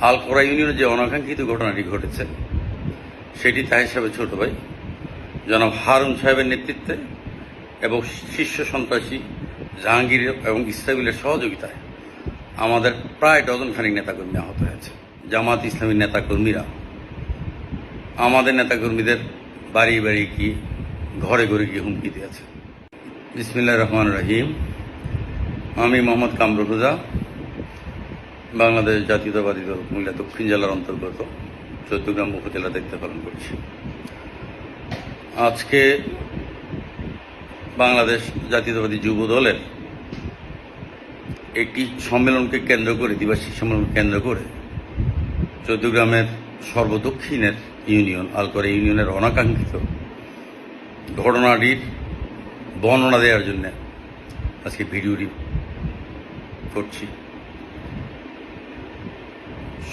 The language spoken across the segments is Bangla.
আলকোরা ইউনিয়নে যে অনাকাঙ্ক্ষিত ঘটনাটি ঘটেছে, সেটি তার হিসাবে ছোট ভাই, জনাব হারুন সাহেবের নেতৃত্বে এবং শীর্ষ সন্ত্রাসী জাহাঙ্গীর এবং ইসরাবিলের সহযোগিতায় আমাদের প্রায় ডজন খানিক নেতাকর্মী আহত হয়েছে। জামাত ইসলামীর নেতাকর্মীরা আমাদের নেতাকর্মীদের বাড়ি বাড়ি গিয়ে, ঘরে ঘরে গিয়ে হুমকি দিয়েছে। বিসমিল্লাহ রহমান রহিম। আমি মোহাম্মদ কামরুল হুদা। বাংলাদেশ জাতীয়তাবাদী দল কুমিল্লা দক্ষিণ জেলার অন্তর্গত চৌদ্দগ্রাম উপজেলা দায়িত্ব পালন করছি। আজকে বাংলাদেশ জাতীয়তাবাদী যুব দলের একটি সম্মেলনকে কেন্দ্র করে, দ্বিবার্ষিক সম্মেলনকে কেন্দ্র করে চৌদ্দগ্রামের সর্বদক্ষিণের ইউনিয়ন, আলকরা ইউনিয়নের অনাকাঙ্ক্ষিত ঘটনাটির বর্ণনা দেওয়ার জন্য আজকে ভিডিওটি করছি।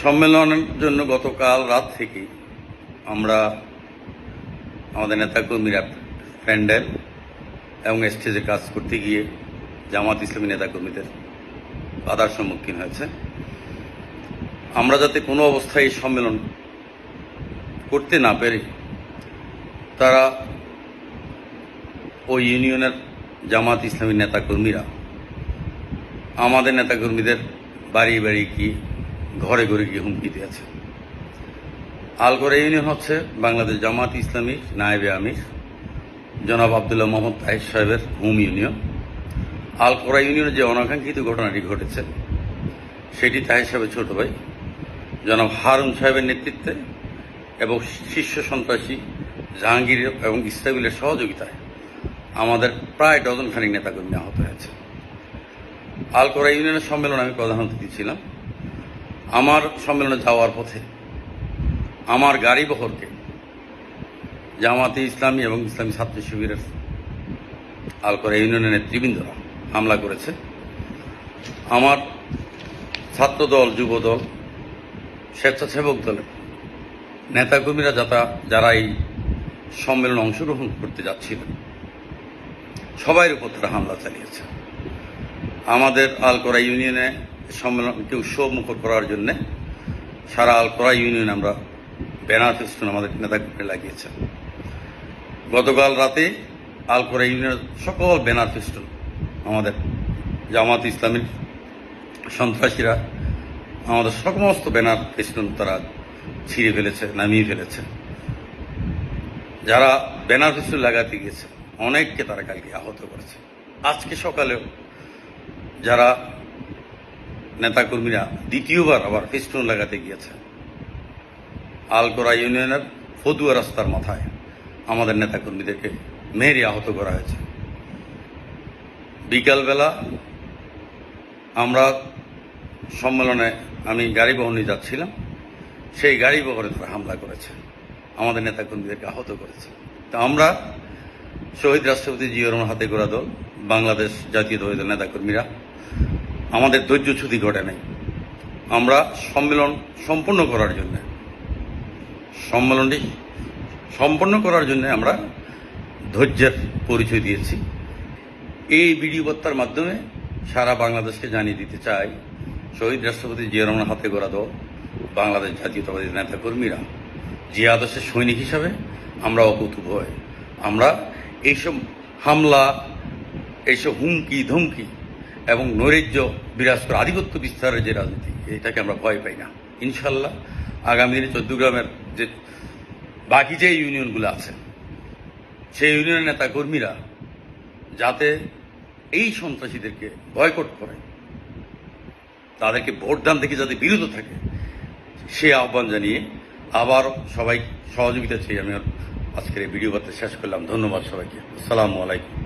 সম্মেলনের জন্য গতকাল রাত থেকে আমরা আমাদের নেতাকর্মীরা প্যান্ডেল এবং স্টেজে কাজ করতে গিয়ে জামাত ইসলামী নেতাকর্মীদের বাধার সম্মুখীন হয়েছে। আমরা যাতে কোনো অবস্থায় এই সম্মেলন করতে না পেরে তারা ওই ইউনিয়নের জামাত ইসলামী নেতাকর্মীরা আমাদের নেতাকর্মীদের বাড়ি বাড়ি গিয়ে ঘরে ঘরে গিয়ে হুমকি দিয়েছে আলগড়া ইউনিয়ন হচ্ছে বাংলাদেশ জামাত ইসলামী নায়েবে আমির, জনাব আবদুল্লাহ মোহাম্মদ তাহির সাহেবের হোম ইউনিয়ন। আলকোরা ইউনিয়নে যে অনাকাঙ্ক্ষিত ঘটনাটি ঘটেছে, সেটি তাহির সাহেবের ছোট ভাই, জনাব হারুন সাহেবের নেতৃত্বে এবং শীর্ষ সন্ত্রাসী জাহাঙ্গীর এবং ইসরাবিলের সহযোগিতায় আমাদের প্রায় ডজন খানিক নেতাকর্মী আহত হয়েছে। আলকোরা ইউনিয়নের সম্মেলনে আমি প্রধান অতিথি ছিলাম। আমার সম্মেলনে যাওয়ার পথে আমার গাড়ি বহরকে জামাতে ইসলামী এবং ইসলামী ছাত্র শিবিরের আলকোরা ইউনিয়নের নেতৃবৃন্দরা হামলা করেছে। আমার ছাত্রদল, যুবদল, স্বেচ্ছাসেবক দলের নেতাকর্মীরা যাতা, যারা এই সম্মেলনে অংশগ্রহণ করতে যাচ্ছিলেন সবাই উপর তারা হামলা চালিয়েছে। আমাদের আলকরা ইউনিয়নে সম্মেলনকে উৎসব মুখর করার জন্য সারা আলকোরা ইউনিয়ন আমরা ব্যানার ফেস্টুন আমাদের নেতাকর্মী লাগিয়েছে গতকাল রাতে আলকোরা ইউনিয়নের সকল ব্যানার ফেস্টুন আমাদের জামাত ইসলামীর সন্ত্রাসীরা আমাদের সমস্ত ব্যানার ফেস্টুন তারা ছিঁড়ে ফেলেছে, নামিয়ে ফেলেছে। যারা ব্যানার ফেস্টুন লাগাতে গিয়েছে, অনেককে তারা কালকে আহত করেছে। আজকে সকালেও যারা নেতাকর্মীরা দ্বিতীয়বার আবার ফেস্টুন লাগাতে গিয়েছে। আলকোরা ইউনিয়নের ফতুয়া রাস্তার মাথায় আমাদের নেতাকর্মীদেরকে মেরে আহত করা হয়েছে। বিকালবেলা আমরা সম্মেলনে আমি গাড়ি বহনে যাচ্ছিলাম, সেই গাড়ি বহরে তারা হামলা করেছে, আমাদের নেতাকর্মীদেরকে আহত করেছে। তা আমরা শহীদ রাষ্ট্রপতি জিয়র রহমান হাতে গড়া দল, বাংলাদেশ জাতীয় দলের নেতাকর্মীরা আমাদের ধৈর্য ধৈর্যচ্যুতি ঘটে নাই। আমরা সম্মেলন সম্পূর্ণ করার জন্য। সম্মেলনটি সম্পন্ন করার জন্য আমরা ধৈর্যের পরিচয় দিয়েছি। এই ভিডিও বার্তার মাধ্যমে সারা বাংলাদেশকে জানিয়ে দিতে চাই, শহীদ রাষ্ট্রপতি জিয়া রহমান হাতে গড়া দল, বাংলাদেশ জাতীয়তাবাদী নেতাকর্মীরা। যে আদর্শের সৈনিক হিসাবে আমরা অকুতুব হয় আমরা এইসব হামলা, এইসব হুমকি, ধমকি এবং নৈরাজ্য বিরাজ করে আধিপত্য বিস্তারের যে রাজনীতি, এটাকে আমরা ভয় পাই না। ইনশাল্লাহ আগামী দিনে চৌদ্দগ্রামের যে বাকি যে ইউনিয়নগুলো আছে, সেই ইউনিয়নের নেতা কর্মীরা যাতে এই সন্ত্রাসীদেরকে বয়কট করে, তাদেরকে ভোটদান থেকে যাতে বিরত থাকে সে আহ্বান জানিয়ে আবার সবাই সহযোগিতা চেয়ে আমি আজকের এই ভিডিও বার্তা শেষ করলাম। ধন্যবাদ সবাইকে। আসসালামু আলাইকুম।